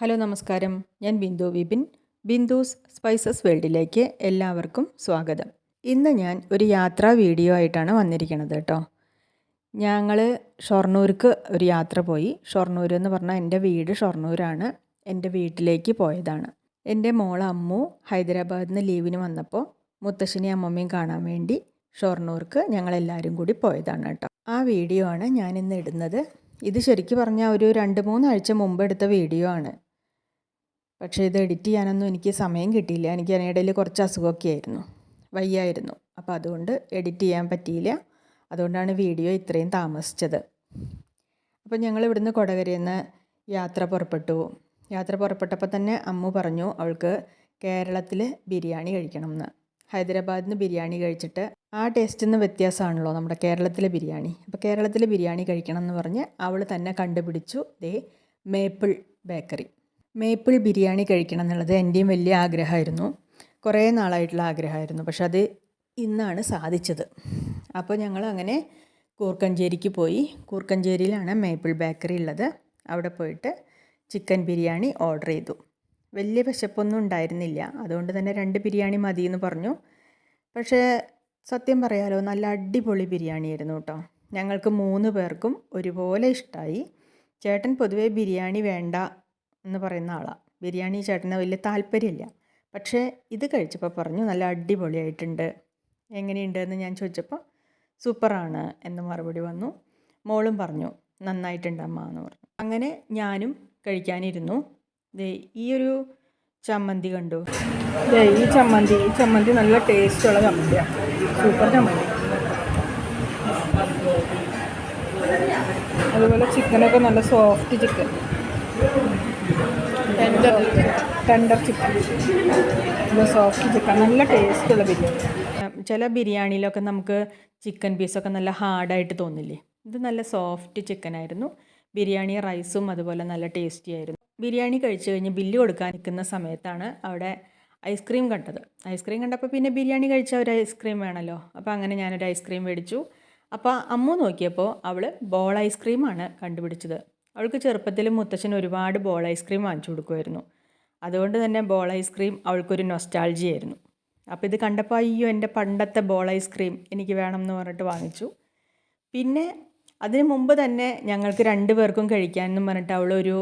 Hello നമസ്കാരം. ഞാൻ Bindu Vipin. ബിന്ദുസ് spices വേൾഡിലേക്ക് എല്ലാവർക്കും സ്വാഗതം. ഇന്ന് ഞാൻ ഒരു യാത്രാ വീഡിയോ ആയിട്ടാണ് വന്നിരിക്കുന്നത് കേട്ടോ. ഞങ്ങൾ ഷൊർണൂർക്ക് ഒരു യാത്ര പോയി. ഷൊർണൂർ എന്ന് പറഞ്ഞാൽ എന്റെ വീട് ഷൊർണൂരാണ്. എന്റെ വീട്ടിലേക്ക് പോയതാണ്. എന്റെ മോൾ അമ്മു ഹൈദരാബാദിൽ നിന്ന് ലീവിന് വന്നപ്പോൾ മുത്തശ്ശിനെയും അമ്മമ്മയും കാണാൻ വേണ്ടി ഷൊർണൂർക്ക് ഞങ്ങളെല്ലാവരും കൂടി പോയതാണ് കേട്ടോ. ആ വീഡിയോ ആണ് ഞാനിന്ന് ഇടുന്നത്. ഇത് ശരിക്കും പറഞ്ഞാൽ ഒരു രണ്ട് മൂന്നാഴ്ച മുമ്പ് എടുത്ത വീഡിയോ ആണ്. പക്ഷേ ഇത് എഡിറ്റ് ചെയ്യാനൊന്നും എനിക്ക് സമയം കിട്ടിയില്ല. എനിക്ക് അതിനിടയിൽ കുറച്ച് അസുഖമൊക്കെ ആയിരുന്നു. വയ്യായിരുന്നു. അപ്പോൾ അതുകൊണ്ട് എഡിറ്റ് ചെയ്യാൻ പറ്റിയില്ല. അതുകൊണ്ടാണ് വീഡിയോ ഇത്രയും താമസിച്ചത്. അപ്പോൾ ഞങ്ങൾ ഇവിടുന്ന് കൊടകരയിൽ നിന്ന് യാത്ര പുറപ്പെട്ടു. യാത്ര പുറപ്പെട്ടപ്പോൾ തന്നെ അമ്മു പറഞ്ഞു അവൾക്ക് കേരളത്തിൽ ബിരിയാണി കഴിക്കണം എന്ന് ഹൈദരാബാദിൽ നിന്ന് ബിരിയാണി കഴിച്ചിട്ട് ആ ടേസ്റ്റിൽ നിന്ന് വ്യത്യാസമാണല്ലോ നമ്മുടെ കേരളത്തിലെ ബിരിയാണി. അപ്പോൾ കേരളത്തിലെ ബിരിയാണി കഴിക്കണം എന്ന് പറഞ്ഞ് അവൾ തന്നെ കണ്ടുപിടിച്ചു. ദേ മേപ്പിൾ ബേക്കറി. മേപ്പിൾ ബിരിയാണി കഴിക്കണം എന്നുള്ളത് എന്റെയും വലിയ ആഗ്രഹമായിരുന്നു. കുറേ നാളായിട്ടുള്ള ആഗ്രഹമായിരുന്നു. പക്ഷെ അത് ഇന്നാണ് സാധിച്ചത്. അപ്പോൾ ഞങ്ങൾ അങ്ങനെ കൂർക്കഞ്ചേരിക്ക് പോയി. കൂർക്കഞ്ചേരിയിലാണ് മേപ്പിൾ ബേക്കറി ഉള്ളത്. അവിടെ പോയിട്ട് ചിക്കൻ ബിരിയാണി ഓർഡർ ചെയ്തു. വലിയ വിശപ്പൊന്നും ഉണ്ടായിരുന്നില്ല. അതുകൊണ്ട് തന്നെ രണ്ട് ബിരിയാണി മതി എന്ന് പറഞ്ഞു. പക്ഷേ സത്യം പറയാലോ നല്ല അടിപൊളി ബിരിയാണി ആയിരുന്നു കേട്ടോ. ഞങ്ങൾക്ക് മൂന്ന് പേർക്കും ഒരുപോലെ ഇഷ്ടമായി ചേട്ടൻ പൊതുവേ ബിരിയാണി വേണ്ട എന്ന് പറയുന്ന ആളാണ് ബിരിയാണി ചേട്ടന് വലിയ താല്പര്യമില്ല. പക്ഷേ ഇത് കഴിച്ചപ്പോൾ പറഞ്ഞു നല്ല അടിപൊളിയായിട്ടുണ്ട്. എങ്ങനെയുണ്ട് എന്ന് ഞാൻ ചോദിച്ചപ്പോൾ സൂപ്പറാണ് എന്ന് മറുപടി വന്നു. മോളും പറഞ്ഞു നന്നായിട്ടുണ്ട് അമ്മ എന്ന് പറഞ്ഞു. അങ്ങനെ ഞാനും കഴിക്കാനിരുന്നു. ഈ ഒരു ചമ്മന്തി കണ്ടു. ഈ ചമ്മന്തി ഈ ചമ്മന്തി നല്ല ടേസ്റ്റുള്ള ചമ്മന്തിയാണ് സൂപ്പർ ചമ്മന്തി. അതുപോലെ ചിക്കനൊക്കെ നല്ല soft chicken. Tender tender chicken ഇത് സോഫ്റ്റ് ചിക്കൻ നല്ല ടേസ്റ്റുള്ള ബിരിയാണി. ചില ബിരിയാണിയിലൊക്കെ നമുക്ക് ചിക്കൻ പീസൊക്കെ നല്ല ഹാർഡായിട്ട് തോന്നില്ലേ? ഇത് നല്ല സോഫ്റ്റ് ചിക്കൻ ആയിരുന്നു. ബിരിയാണി റൈസും അതുപോലെ നല്ല ടേസ്റ്റി ആയിരുന്നു. ബിരിയാണി കഴിച്ചു കഴിഞ്ഞ് ബില്ല് കൊടുക്കാൻ നിൽക്കുന്ന സമയത്താണ് അവിടെ ഐസ്ക്രീം കണ്ടത്. ഐസ്ക്രീം കണ്ടപ്പോൾ പിന്നെ ബിരിയാണി കഴിച്ച ഒരു ഐസ്ക്രീം വേണമല്ലോ അപ്പോൾ അങ്ങനെ ഞാനൊരു ഐസ്ക്രീം മേടിച്ചു. അപ്പോൾ അമ്മു നോക്കിയപ്പോൾ അവൾ ബോൾ ഐസ്ക്രീമാണ് കണ്ടുപിടിച്ചത്. അവൾക്ക് ചെറുപ്പത്തിൽ മുത്തച്ഛൻ ഒരുപാട് ബോൾ ഐസ്ക്രീം വാങ്ങിച്ചു കൊടുക്കുമായിരുന്നു. അതുകൊണ്ട് തന്നെ ബോൾ ഐസ്ക്രീം അവൾക്കൊരു നൊസ്റ്റാൾജിയായിരുന്നു അപ്പോൾ ഇത് കണ്ടപ്പോൾ അയ്യോ എന്റെ പണ്ടത്തെ ബോൾ ഐസ്ക്രീം എനിക്ക് വേണം എന്ന് പറഞ്ഞിട്ട് വാങ്ങിച്ചു. പിന്നെ അതിന് മുമ്പ് തന്നെ ഞങ്ങൾക്ക് രണ്ട് പേർക്കും കഴിക്കാമെന്ന് പറഞ്ഞിട്ട് അവളൊരു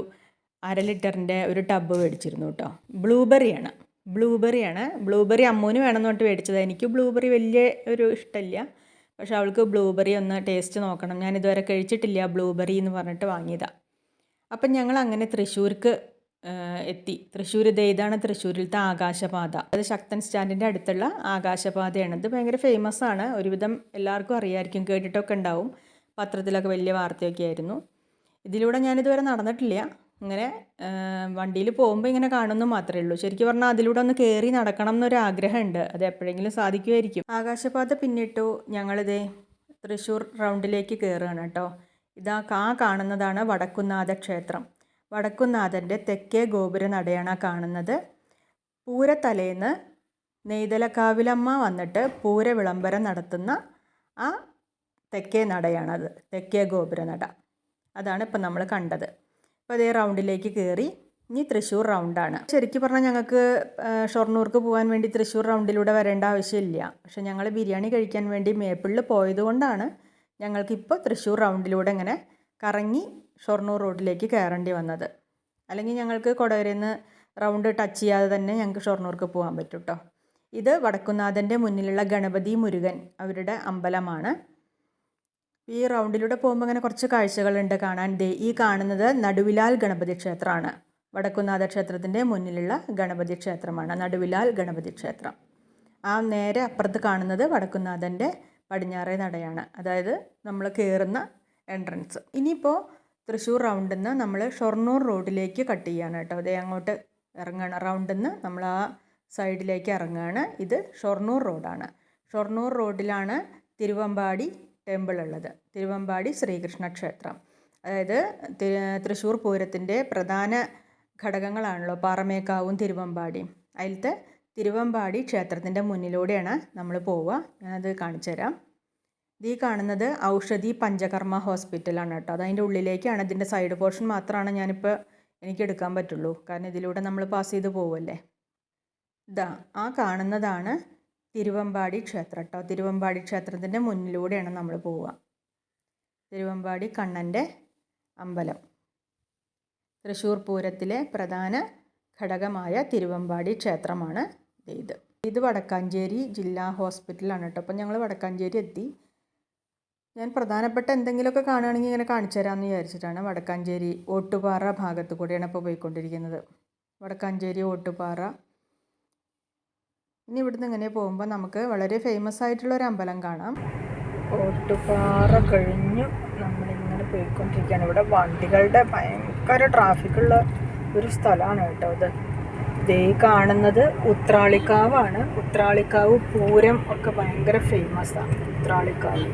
അര ലിറ്ററിന്റെ ഒരു ടബ് മേടിച്ചിരുന്നു കേട്ടോ. ബ്ലൂബെറിയാണ് ബ്ലൂബെറിയാണ് ബ്ലൂബെറി അമ്മൂന് വേണമെന്ന് പറഞ്ഞിട്ട് മേടിച്ചത്. എനിക്ക് ബ്ലൂബെറി വലിയ ഒരു ഇഷ്ടമില്ല. പക്ഷെ അവൾക്ക് ബ്ലൂബെറി ഒന്ന് ടേസ്റ്റ് നോക്കണം. ഞാൻ ഇതുവരെ കഴിച്ചിട്ടില്ല ബ്ലൂബെറി എന്ന് പറഞ്ഞിട്ട് വാങ്ങിയതാണ് അപ്പം ഞങ്ങൾ അങ്ങനെ തൃശ്ശൂർക്ക് എത്തി. തൃശ്ശൂർ ഇത് ഇതാണ് തൃശ്ശൂരിലത്തെ ആകാശപാത. അത് ശക്തൻ സ്റ്റാൻഡിന്റെ അടുത്തുള്ള ആകാശപാതയാണ്. ഇത് ഭയങ്കര ഫേമസ് ആണ്. ഒരുവിധം എല്ലാവർക്കും അറിയാമായിരിക്കും കേട്ടിട്ടൊക്കെ ഉണ്ടാവും. പത്രത്തിലൊക്കെ വലിയ വാർത്തയൊക്കെ ആയിരുന്നു. ഇതിലൂടെ ഞാനിതുവരെ നടന്നിട്ടില്ല. ഇങ്ങനെ വണ്ടിയിൽ പോകുമ്പോൾ ഇങ്ങനെ കാണുന്നു മാത്രമേ ഉള്ളൂ. ശരിക്കും പറഞ്ഞാൽ അതിലൂടെ ഒന്ന് കയറി നടക്കണം എന്നൊരു ആഗ്രഹമുണ്ട് അത് എപ്പോഴെങ്കിലും സാധിക്കുമായിരിക്കും. ആകാശപാത പിന്നിട്ടു ഞങ്ങളിതേ തൃശ്ശൂർ റൗണ്ടിലേക്ക് കയറുകയാണ് കേട്ടോ. ഇതാ കാ കാണുന്നതാണ് വടക്കുന്നാഥ ക്ഷേത്രം. വടക്കുന്നാഥന്റെ തെക്കേ ഗോപുര നടയാണ് കാണുന്നത്. പൂരത്തലേന്ന് നെയ്തലക്കാവിലമ്മ വന്നിട്ട് പൂര വിളംബരം നടത്തുന്ന ആ തെക്കേ നടയാണത്. തെക്കേ ഗോപുര നട. അതാണ് ഇപ്പം നമ്മൾ കണ്ടത്. അപ്പോൾ അതേ റൗണ്ടിലേക്ക് കയറി ഇനി തൃശ്ശൂർ റൗണ്ടാണ്. ശരിക്കും പറഞ്ഞാൽ ഞങ്ങൾക്ക് ഷൊർണൂർക്ക് പോകാൻ വേണ്ടി തൃശ്ശൂർ റൗണ്ടിലൂടെ വരേണ്ട ആവശ്യമില്ല. പക്ഷേ ഞങ്ങൾ ബിരിയാണി കഴിക്കാൻ വേണ്ടി മേപ്പിളിൽ പോയതുകൊണ്ടാണ് ഞങ്ങൾക്കിപ്പോൾ തൃശ്ശൂർ റൗണ്ടിലൂടെ ഇങ്ങനെ കറങ്ങി ഷൊർണൂർ റോഡിലേക്ക് കയറേണ്ടി വന്നത്. അല്ലെങ്കിൽ ഞങ്ങൾക്ക് കൊടകരയിൽ നിന്ന് റൗണ്ട് ടച്ച് ചെയ്യാതെ തന്നെ ഞങ്ങൾക്ക് ഷൊർണൂർക്ക് പോകാൻ പറ്റും കേട്ടോ ഇത് വടക്കുന്നാഥന്റെ മുന്നിലുള്ള ഗണപതി മുരുകൻ അവരുടെ അമ്പലമാണ്. ഈ റൗണ്ടിലൂടെ പോകുമ്പോൾ അങ്ങനെ കുറച്ച് കാഴ്ചകളുണ്ട് കാണാൻ. ദേ ഈ കാണുന്നത് നടുവിലാൽ ഗണപതി ക്ഷേത്രമാണ്. വടക്കുന്നാഥ ക്ഷേത്രത്തിന്റെ മുന്നിലുള്ള ഗണപതി ക്ഷേത്രമാണ്. നടുവിലാൽ ഗണപതി ക്ഷേത്രം. ആ നേരെ അപ്പുറത്ത് കാണുന്നത് വടക്കുന്നാഥന്റെ പടിഞ്ഞാറേ നടയാണ്. അതായത് നമ്മൾ കയറുന്ന എൻട്രൻസ് ഇനിയിപ്പോൾ തൃശ്ശൂർ റൗണ്ടിൽ നിന്ന് നമ്മൾ ഷൊർണൂർ റോഡിലേക്ക് കട്ട് ചെയ്യാണ് കേട്ടോ. അതേ അങ്ങോട്ട് ഇറങ്ങണം. റൗണ്ടിൽ നിന്ന് നമ്മൾ ആ സൈഡിലേക്ക് ഇറങ്ങുകയാണ് ഇത് ഷൊർണൂർ റോഡാണ്. ഷൊർണൂർ റോഡിലാണ് തിരുവമ്പാടി ടെമ്പിൾ ഉള്ളത് തിരുവമ്പാടി ശ്രീകൃഷ്ണ ക്ഷേത്രം അതായത് തൃശ്ശൂർ പൂരത്തിന്റെ പ്രധാന ഘടകങ്ങളാണല്ലോ പാറമേക്കാവും തിരുവമ്പാടിയും അതിലത്തെ തിരുവമ്പാടി ക്ഷേത്രത്തിന്റെ മുന്നിലൂടെയാണ് നമ്മൾ പോവുക. ഞാനത് കാണിച്ചു തരാം. ഈ കാണുന്നത് ഔഷധി പഞ്ചകർമ്മ ഹോസ്പിറ്റലാണ് കേട്ടോ. അതതിന്റെ ഉള്ളിലേക്കാണ്. ഇതിന്റെ സൈഡ് പോർഷൻ മാത്രമാണ് ഞാനിപ്പോൾ എനിക്ക് എടുക്കാൻ പറ്റുള്ളൂ. കാരണം ഇതിലൂടെ നമ്മൾ പാസ് ചെയ്ത് പോവുമല്ലേ ഇതാ ആ കാണുന്നതാണ് തിരുവമ്പാടി ക്ഷേത്രം കേട്ടോ തിരുവമ്പാടി ക്ഷേത്രത്തിന്റെ മുന്നിലൂടെയാണ് നമ്മൾ പോവുക. തിരുവമ്പാടി കണ്ണന്റെ അമ്പലം. തൃശ്ശൂർ പൂരത്തിലെ പ്രധാന ഘടകമായ തിരുവമ്പാടി ക്ഷേത്രമാണ് ഇത്. ഇത് വടക്കാഞ്ചേരി ജില്ലാ ഹോസ്പിറ്റലാണ് കേട്ടോ അപ്പം ഞങ്ങൾ വടക്കാഞ്ചേരി എത്തി. ഞാൻ പ്രധാനപ്പെട്ട എന്തെങ്കിലുമൊക്കെ കാണുകയാണെങ്കിൽ ഇങ്ങനെ കാണിച്ചു തരാമെന്ന് വിചാരിച്ചിട്ടാണ് വടക്കാഞ്ചേരി ഓട്ടുപാറ ഭാഗത്ത് കൂടിയാണ് ഇപ്പോൾ പോയിക്കൊണ്ടിരിക്കുന്നത്. വടക്കാഞ്ചേരി ഓട്ടുപാറ ഇനി ഇവിടുന്ന് ഇങ്ങനെ പോകുമ്പോൾ നമുക്ക് വളരെ ഫേമസ് ആയിട്ടുള്ള ഒരു അമ്പലം കാണാം. ഓട്ടുപാറ കഴിഞ്ഞു നമ്മളിങ്ങനെ പോയിക്കൊണ്ടിരിക്കുകയാണ്. ഇവിടെ വണ്ടികളുടെ ഭയങ്കര ട്രാഫിക്കുള്ള ഒരു സ്ഥലമാണ് കേട്ടോ ഇത്. ദേ കാണുന്നത് ഉത്രാളിക്കാവാണ്. ഉത്രാളിക്കാവ് പൂരം ഒക്കെ ഭയങ്കര ഫേമസ് ആണ് ഉത്രാളിക്കാവ്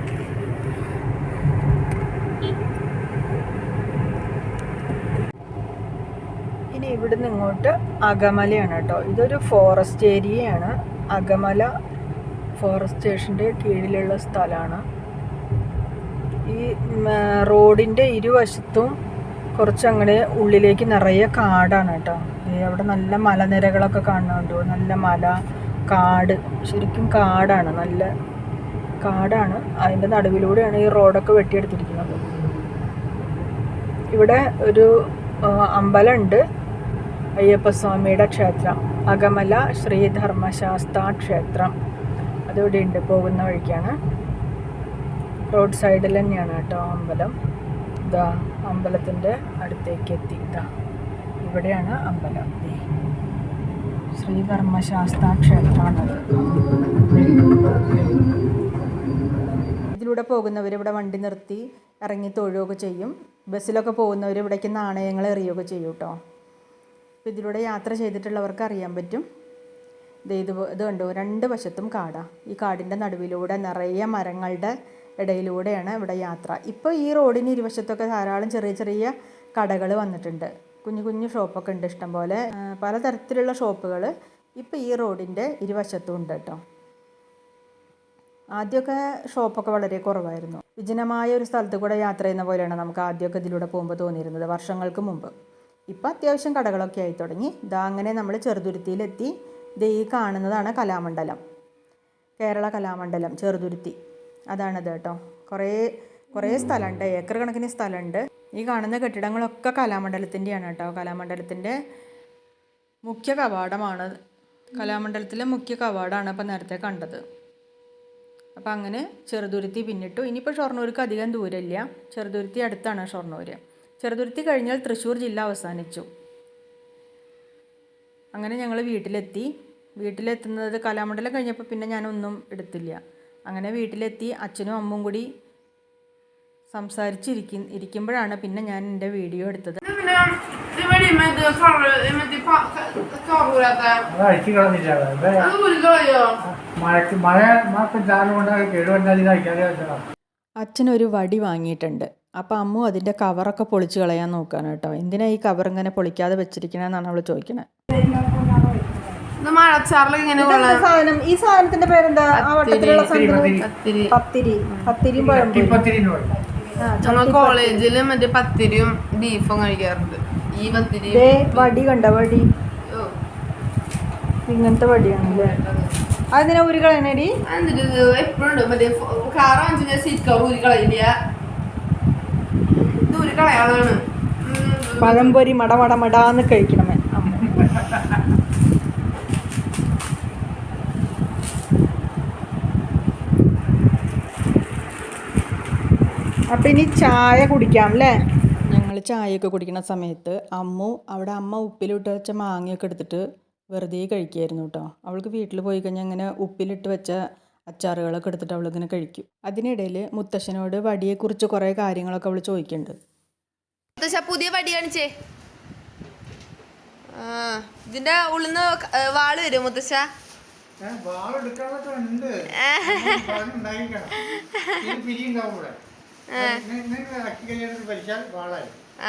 ഇനി ഇവിടുന്ന് ഇങ്ങോട്ട് അകമലയാണ് കേട്ടോ. ഇതൊരു ഫോറസ്റ്റ് ഏരിയയാണ് അകമല ഫോറസ്റ്റ് സ്റ്റേഷന്റെ കീഴിലുള്ള സ്ഥലമാണ്. ഈ റോഡിന്റെ ഇരുവശത്തും കുറച്ചങ്ങനെ ഉള്ളിലേക്ക് നിറയെ കാടാണ് കേട്ടോ. അവിടെ നല്ല മലനിരകളൊക്കെ കാണുന്നുണ്ട് നല്ല മല കാട്. ശരിക്കും കാടാണ്. നല്ല കാടാണ്. അതിന്റെ നടുവിലൂടെയാണ് ഈ റോഡൊക്കെ വെട്ടിയെടുത്തിരിക്കുന്നത്. ഇവിടെ ഒരു അമ്പലമുണ്ട് അയ്യപ്പസ്വാമിയുടെ ക്ഷേത്രം അകമല ശ്രീധർമ്മശാസ്ത ക്ഷേത്രം അതിവിടെ ഉണ്ട് പോകുന്ന വഴിക്കാണ്. റോഡ് സൈഡിൽ തന്നെയാണ് കേട്ടോ അമ്പലം. ഇതാ അമ്പലത്തിന്റെ അടുത്തേക്ക് എത്തി. ഇതാ ഇവിടെയാണ് അമ്പലം. ശ്രീധർമ്മശാസ്ത ക്ഷേത്രമാണത് ഇതിലൂടെ പോകുന്നവർ ഇവിടെ വണ്ടി നിർത്തി ഇറങ്ങി തൊഴുകയൊക്കെ ചെയ്യും. ബസ്സിലൊക്കെ പോകുന്നവർ ഇവിടേക്ക് നാണയങ്ങൾ എറിയുകയൊക്കെ ചെയ്യും കേട്ടോ. അപ്പോൾ ഇതിലൂടെ യാത്ര ചെയ്തിട്ടുള്ളവർക്ക് അറിയാൻ പറ്റും. ഇത് പോ- ഇത് കണ്ടു? രണ്ട് വശത്തും കാടാ. ഈ കാടിന്റെ നടുവിലൂടെ നിറയെ മരങ്ങളുടെ ഇടയിലൂടെയാണ് ഇവിടെ യാത്ര. ഇപ്പോൾ ഈ റോഡിന് ഇരുവശത്തൊക്കെ ധാരാളം ചെറിയ ചെറിയ കടകൾ വന്നിട്ടുണ്ട്. കുഞ്ഞു കുഞ്ഞു ഷോപ്പൊക്കെ ഉണ്ട് ഇഷ്ടംപോലെ പലതരത്തിലുള്ള ഷോപ്പുകൾ ഇപ്പോൾ ഈ റോഡിന്റെ ഇരുവശത്തും ഉണ്ട് കേട്ടോ. ആദ്യമൊക്കെ ഷോപ്പൊക്കെ വളരെ കുറവായിരുന്നു. വിജനമായ ഒരു സ്ഥലത്ത് കൂടെ യാത്ര ചെയ്യുന്ന പോലെയാണ് നമുക്ക് ആദ്യമൊക്കെ ഇതിലൂടെ പോകുമ്പോൾ തോന്നിയിരുന്നത് വർഷങ്ങൾക്ക് മുമ്പ്. ഇപ്പം അത്യാവശ്യം കടകളൊക്കെ ആയി തുടങ്ങി. ഇതാ അങ്ങനെ നമ്മൾ ചെറുതുരുത്തിയിലെത്തി. ഇത് ഈ കാണുന്നതാണ് കലാമണ്ഡലം. കേരള കലാമണ്ഡലം ചെറുതുരുത്തി. അതാണത് കേട്ടോ. കുറേ കുറേ സ്ഥലമുണ്ട് ഏക്കർ കണക്കിന് സ്ഥലമുണ്ട് ഈ കാണുന്ന കെട്ടിടങ്ങളൊക്കെ കലാമണ്ഡലത്തിന്റെയാണ് കേട്ടോ. കലാമണ്ഡലത്തിന്റെ മുഖ്യ കവാടമാണ്. കലാമണ്ഡലത്തിലെ മുഖ്യ കവാടമാണ് ഇപ്പം നേരത്തെ കണ്ടത്. അപ്പം അങ്ങനെ ചെറുതുരുത്തി പിന്നിട്ടു. ഇനിയിപ്പോൾ ഷൊർണൂർക്ക് അധികം ദൂരമില്ല. ചെറുതുരുത്തി അടുത്താണ് ഷൊർണൂർ ചെറുതുരുത്തി കഴിഞ്ഞാൽ തൃശ്ശൂർ ജില്ല അവസാനിച്ചു. അങ്ങനെ ഞങ്ങൾ വീട്ടിലെത്തി. വീട്ടിലെത്തുന്നത് കലാമണ്ഡലം കഴിഞ്ഞപ്പോൾ പിന്നെ ഞാനൊന്നും എടുത്തില്ല. അങ്ങനെ വീട്ടിലെത്തി അച്ഛനും അമ്മും കൂടി സംസാരിച്ചിരിക്കും ഇരിക്കുമ്പോഴാണ് പിന്നെ ഞാൻ എന്റെ വീഡിയോ എടുത്തത്. അച്ഛനൊരു വടി വാങ്ങിയിട്ടുണ്ട്. അപ്പോൾ അമ്മു അതിന്റെ കവറൊക്കെ പൊളിച്ച് കളയാൻ നോക്കുകയാണ് കേട്ടോ. എന്തിനാ ഈ കവർ ഇങ്ങനെ പൊളിക്കാതെ വെച്ചിരിക്കണെന്നാണ് അവൾ ചോദിക്കണേ. സാധനം? ഈ സാധനത്തിന്റെ പേരെന്താ? ആ വട്ടത്തിലുള്ള പത്തിരി. പത്തിരി. പത്തിരിയും ഞങ്ങൾ കോളേജിൽ മറ്റേ പത്തിരിയും ബീഫും കഴിക്കാറുണ്ട്. ഈ പത്തിരി വടി കണ്ട വടി? ഇങ്ങനത്തെ വടിയാണല്ലേ? അതെന്തിനാ ഇത്? എപ്പോഴും മറ്റേ സീറ്റ് കവർ പഴംപൊരി മടമടമടാന്ന് മട മടാന്ന് കഴിക്കണമേ. അമ്മ അപ്പം ഇനി ചായ കുടിക്കാം അല്ലേ ഞങ്ങൾ ചായയൊക്കെ കുടിക്കുന്ന സമയത്ത് അമ്മു അവിടെ അമ്മ ഉപ്പിലിട്ട് വെച്ച മാങ്ങയൊക്കെ എടുത്തിട്ട് വെറുതെ കഴിക്കുമായിരുന്നു കേട്ടോ അവൾക്ക് വീട്ടിൽ പോയി കഴിഞ്ഞാൽ അങ്ങനെ ഉപ്പിലിട്ട് വെച്ച അച്ചാറുകളൊക്കെ എടുത്തിട്ട് അവളിങ്ങനെ കഴിക്കും. അതിനിടയിൽ മുത്തശ്ശനോട് വടിയെക്കുറിച്ച് കുറേ കാര്യങ്ങളൊക്കെ അവൾ ചോദിക്കുന്നുണ്ട് മുത്തശ്ശ പുതിയ വടി കാണിച്ചേ. ആ ഇതിന്റെ ഉള്ളിന്ന് വാൾ വരും മുത്തശ്ശ?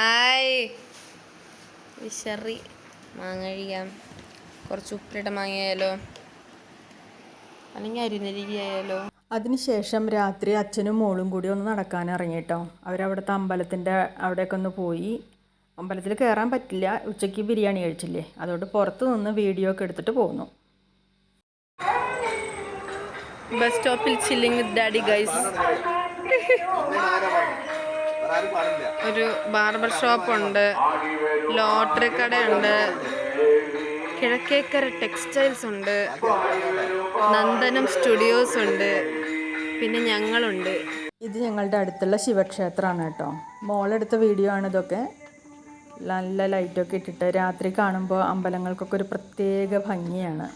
ആയ്. വിശറി. മാങ്ങ കഴിക്കാം കുറച്ച് ഉപ്പിലിട്ട മാങ്ങയായാലോ? അല്ലെങ്കിൽ അരിനരികി ആയാലോ അതിനുശേഷം രാത്രി അച്ഛനും മോളും കൂടി ഒന്ന് നടക്കാൻ ഇറങ്ങി കേട്ടോ അവരവിടുത്തെ അമ്പലത്തിന്റെ അവിടെയൊക്കെ ഒന്ന് പോയി. അമ്പലത്തിൽ കയറാൻ പറ്റില്ല. ഉച്ചയ്ക്ക് ബിരിയാണി കഴിച്ചില്ലേ? അതുകൊണ്ട് പുറത്ത് നിന്ന് വീഡിയോ ഒക്കെ എടുത്തിട്ട് പോന്നു. ബസ് സ്റ്റോപ്പിൽ ചില്ലിങ് വിത്ത് ഡാഡി ഗൈസ് ഒരു ബാർബർ ഷോപ്പ് ഉണ്ട്. ലോട്ടറി കടയുണ്ട്. കിഴക്കേക്കര ടെക്സ്റ്റൈൽസ് ഉണ്ട്. നന്ദനം സ്റ്റുഡിയോസ് ഉണ്ട്. പിന്നെ ഞങ്ങളുണ്ട്. ഇത് ഞങ്ങളുടെ അടുത്തുള്ള ശിവക്ഷേത്രമാണ് കേട്ടോ. മോളെടുത്ത വീഡിയോ ആണ് ഇതൊക്കെ. നല്ല ലൈറ്റൊക്കെ ഇട്ടിട്ട് രാത്രി കാണുമ്പോൾ അമ്പലങ്ങൾക്കൊക്കെ ഒരു പ്രത്യേക ഭംഗിയാണ്.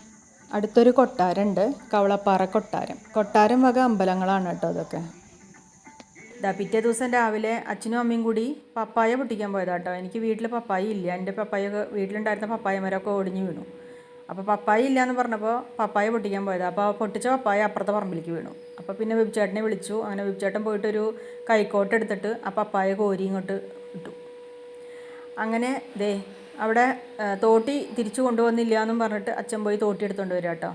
അടുത്തൊരു കൊട്ടാരമുണ്ട് കവളപ്പാറ കൊട്ടാരം. കൊട്ടാരം വക അമ്പലങ്ങളാണ് കേട്ടോ ഇതൊക്കെ. ഇതാ പിറ്റേ ദിവസം രാവിലെ അച്ഛനും അമ്മയും കൂടി പപ്പായ പൊട്ടിക്കാൻ പോയതാട്ടോ എനിക്ക് വീട്ടിൽ പപ്പായ ഇല്ല. എന്റെ പപ്പായ വീട്ടിലുണ്ടായിരുന്ന പപ്പായ മരമൊക്കെ ഒടിഞ്ഞു വീണു. അപ്പോൾ പപ്പായ ഇല്ലയെന്ന് പറഞ്ഞപ്പോൾ പപ്പായ പൊട്ടിക്കാൻ പോയത്. അപ്പോൾ പൊട്ടിച്ച പപ്പായ അപ്പുറത്തെ പറമ്പിലേക്ക് വീണു. അപ്പോൾ പിന്നെ വിബ്ചേട്ടനെ വിളിച്ചു. അങ്ങനെ വിബ്ചേട്ടൻ പോയിട്ടൊരു കൈക്കോട്ട് എടുത്തിട്ട് ആ പപ്പായ കോരി ഇങ്ങോട്ട് ഇട്ടു. അങ്ങനെ ദേ അവിടെ തോട്ടി തിരിച്ചു കൊണ്ടുവന്നില്ല എന്നും പറഞ്ഞിട്ട് അച്ഛൻ പോയി തോട്ടി എടുത്തുകൊണ്ട് വരിക കേട്ടോ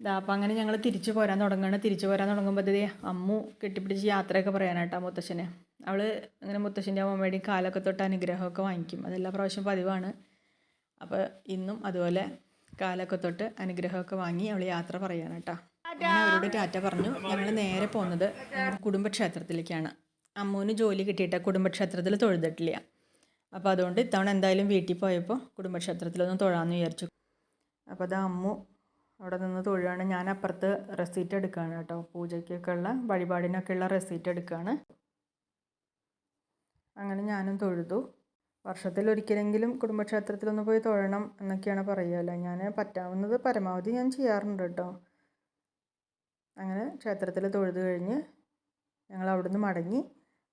ഇതാ അപ്പം അങ്ങനെ ഞങ്ങൾ തിരിച്ചു പോരാൻ തുടങ്ങുകയാണ് തിരിച്ചു പോരാൻ തുടങ്ങുമ്പോഴത്തേ അമ്മു കെട്ടിപ്പിടിച്ച് യാത്രയൊക്കെ പറയാനായിട്ടാ മുത്തശ്ശനെ. അവൾ അങ്ങനെ മുത്തശ്ശന്റെ അമ്മയുടെയും കാലൊക്കെ തൊട്ട് അനുഗ്രഹമൊക്കെ വാങ്ങിക്കും. അതെല്ലാ പ്രാവശ്യം പതിവാണ്. അപ്പോൾ ഇന്നും അതുപോലെ കാലൊക്കെ തൊട്ട് അനുഗ്രഹമൊക്കെ വാങ്ങി അവൾ യാത്ര പറയാനാട്ടോ. ഞാൻ അവരോട് ടാറ്റ പറഞ്ഞു. ഞങ്ങൾ നേരെ പോകുന്നത് കുടുംബക്ഷേത്രത്തിലേക്കാണ്. അമ്മുവിന് ജോലി കിട്ടിയിട്ട് കുടുംബക്ഷേത്രത്തിൽ തൊഴുതിട്ടില്ല. അപ്പോൾ അതുകൊണ്ട് ഇത്തവണ എന്തായാലും വീട്ടിൽ പോയപ്പോൾ കുടുംബക്ഷേത്രത്തിലൊന്ന് തൊഴാമെന്ന് വിചാരിച്ചു. അപ്പോൾ അത് അമ്മു അവിടെ നിന്ന് തൊഴുകയാണ് ഞാൻ അപ്പുറത്ത് റെസീറ്റ് എടുക്കുകയാണ് കേട്ടോ. പൂജയ്ക്കൊക്കെ ഉള്ള വഴിപാടിനൊക്കെ ഉള്ള റെസീറ്റ് എടുക്കുകയാണ് അങ്ങനെ ഞാനും തൊഴുതു. വർഷത്തിൽ ഒരിക്കലെങ്കിലും കുടുംബക്ഷേത്രത്തിലൊന്ന് പോയി തൊഴണം എന്നൊക്കെയാണ് പറയുമല്ലോ ഞാൻ പറ്റാവുന്നത് പരമാവധി ഞാൻ ചെയ്യാറുണ്ട് കേട്ടോ. അങ്ങനെ ക്ഷേത്രത്തിൽ തൊഴുത് കഴിഞ്ഞ് ഞങ്ങൾ അവിടുന്ന് മടങ്ങി.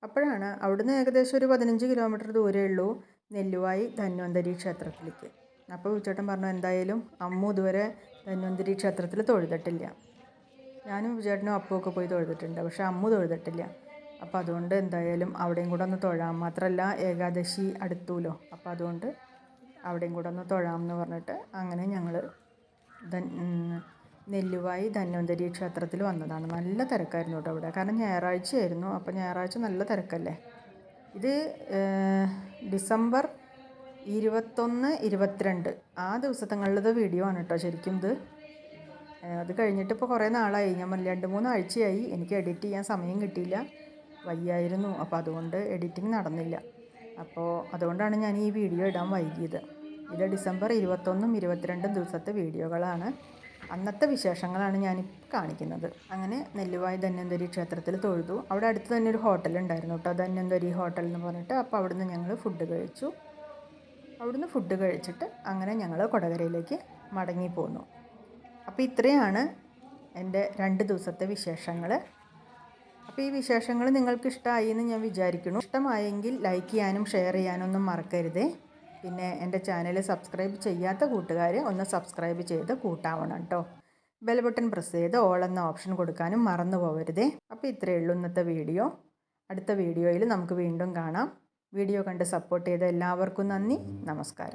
അപ്പോഴാണ് അവിടുന്ന് ഏകദേശം ഒരു പതിനഞ്ച് കിലോമീറ്റർ ദൂരമേ ഉള്ളൂ നെല്ലുവായി ധന്വന്തരി ക്ഷേത്രത്തിലേക്ക്. അപ്പോൾ വിചേട്ടൻ പറഞ്ഞു എന്തായാലും അമ്മ ഇതുവരെ ധന്വന്തരി ക്ഷേത്രത്തിൽ തൊഴുതിട്ടില്ല. ഞാനും വിചേട്ടനും അപ്പുമൊക്കെ പോയി തൊഴുതിട്ടുണ്ട്. പക്ഷേ അമ്മു തൊഴുതിട്ടില്ല. അപ്പോൾ അതുകൊണ്ട് എന്തായാലും അവിടെയും കൂടെ ഒന്ന് തൊഴാം. മാത്രമല്ല ഏകാദശി അടുത്തുല്ലോ അപ്പോൾ അതുകൊണ്ട് അവിടെയും കൂടെ ഒന്ന് തൊഴാം എന്ന് പറഞ്ഞിട്ട് അങ്ങനെ ഞങ്ങൾ നെല്ലുവായി ധന്വന്തരി ക്ഷേത്രത്തിൽ വന്നതാണ്. നല്ല തിരക്കായിരുന്നു കേട്ടോ അവിടെ. കാരണം ഞായറാഴ്ചയായിരുന്നു. അപ്പോൾ ഞായറാഴ്ച നല്ല തിരക്കല്ലേ? ഇത് ഡിസംബർ ഇരുപത്തൊന്ന് ഇരുപത്തിരണ്ട്. ആ ദിവസത്തങ്ങളിലത് വീഡിയോ ആണ് കേട്ടോ ശരിക്കും ഇത്. അത് കഴിഞ്ഞിട്ട് ഇപ്പോൾ കുറേ നാളായി. ഞാൻ രണ്ട് മൂന്ന് ആഴ്ചയായി. എനിക്ക് എഡിറ്റ് ചെയ്യാൻ സമയം കിട്ടിയില്ല. വയ്യായിരുന്നു. അപ്പോൾ അതുകൊണ്ട് എഡിറ്റിംഗ് നടന്നില്ല. അപ്പോൾ അതുകൊണ്ടാണ് ഞാൻ ഈ വീഡിയോ ഇടാൻ വൈകിയത്. ഇത് ഡിസംബർ ഇരുപത്തൊന്നും ഇരുപത്തിരണ്ടും ദിവസത്തെ വീഡിയോകളാണ്. അന്നത്തെ വിശേഷങ്ങളാണ് ഞാൻ കാണിക്കുന്നത്. അങ്ങനെ നെല്ലുവായി ധന്വന്തരി ക്ഷേത്രത്തിൽ തൊഴുതു. അവിടെ അടുത്ത് തന്നെ ഒരു ഹോട്ടൽ ഉണ്ടായിരുന്നു കേട്ടോ. ധന്വന്തരി ഹോട്ടൽ എന്ന് പറഞ്ഞിട്ട് അപ്പോൾ അവിടുന്ന് ഞങ്ങൾ ഫുഡ് കഴിച്ചു. അവിടുന്ന് ഫുഡ് കഴിച്ചിട്ട് അങ്ങനെ ഞങ്ങൾ കൊടകരയിലേക്ക് മടങ്ങി പോന്നു അപ്പോൾ ഇത്രയാണ് എന്റെ രണ്ട് ദിവസത്തെ വിശേഷങ്ങൾ അപ്പോൾ ഈ വിശേഷങ്ങൾ നിങ്ങൾക്ക് ഇഷ്ടമായി എന്ന് ഞാൻ വിചാരിക്കുന്നു. ഇഷ്ടമായെങ്കിൽ ലൈക്ക് ചെയ്യാനും ഷെയർ ചെയ്യാനൊന്നും മറക്കരുത്. പിന്നെ എന്റെ ചാനൽ സബ്സ്ക്രൈബ് ചെയ്യാത്ത കൂട്ടുകാർ ഒന്ന് സബ്സ്ക്രൈബ് ചെയ്ത് കൂട്ടാവണം കേട്ടോ ബെൽ ബട്ടൺ പ്രസ് ചെയ്ത് ഓൾ എന്ന ഓപ്ഷൻ കൊടുക്കാനും മറന്നു പോകരുത് അപ്പോൾ ഇത്രയേ ഉള്ളൂ ഇന്നത്തെ വീഡിയോ അടുത്ത വീഡിയോയിൽ നമുക്ക് വീണ്ടും കാണാം. വീഡിയോ കണ്ട് സപ്പോർട്ട് ചെയ്ത എല്ലാവർക്കും നന്ദി. നമസ്കാരം.